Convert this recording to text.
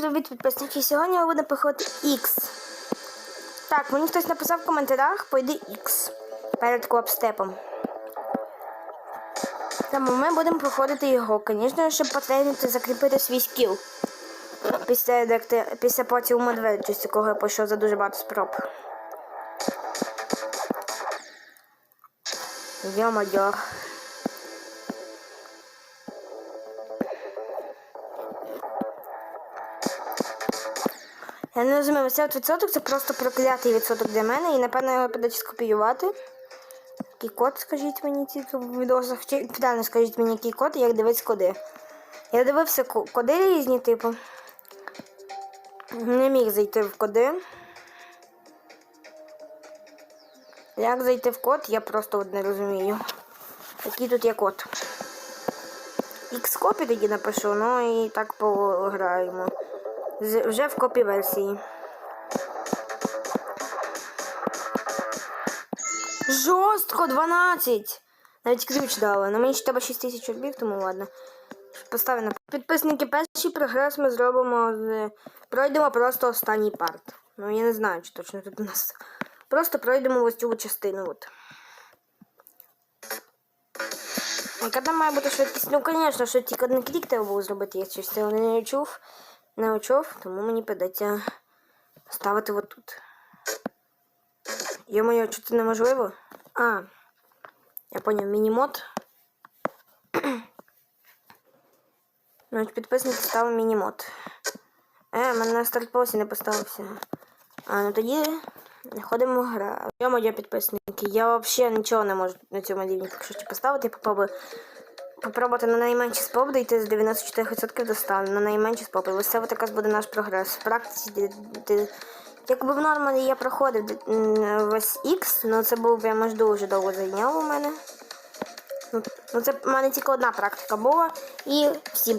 Привіт, підписники. Сьогодні ми будемо проходити X. Так, мені хтось написав в коментарях, пойди X перед клапстепом. Тому ми будемо проходити його, звісно, щоб потренувати закріпити свій скіл. Після, декти- після потім медведчості, кого я пішов за дуже багато спроб. Йо-моє. Я не розумію, цей от відсоток це просто проклятий відсоток для мене, і напевно його придеться скопіювати. Який код, скажіть мені тільки в відосах. Чи питання скажіть мені, який код, і як дивитися коди. Я дивився коди різні, типу. Не міг зайти в коди. Як зайти в код, я просто от не розумію. Який тут є код. X-копі тоді напишу, ну і так пограємо. Вже в копі версії. Жорстко 12! Навіть ключ дали. На мені ще треба 6 тисяч рублів, тому ладно. Поставлю на підписники. Перший прогрес ми зробимо з. Пройдемо просто останній парт. Ну я не знаю, чи точно тут у нас. Просто пройдемо ось цю частину. От. Яка там має бути швидкість? Ну, звісно, що тільки один клік треба було зробити, я щось не чув, не очув, тому мені придеться ставити отут. Йо-моє, чи це неможливо? А, я поняв, мінімод. Значить, підписники ставимо мінімод. Е, мене старт не поставився. А, ну тоді ходимо в гра. Я моє підписники. Я взагалі нічого не можу на цьому рівні поки що поставити. Попробую попробувати на найменші споби дійти з 94% до 100. На найменші споби. Ось це от якраз буде наш прогрес. В практиці де, де, якби в нормалі я проходив весь X, ну це був я аж дуже довго зайняв у мене. Ну, ну це в мене тільки одна практика була. І всім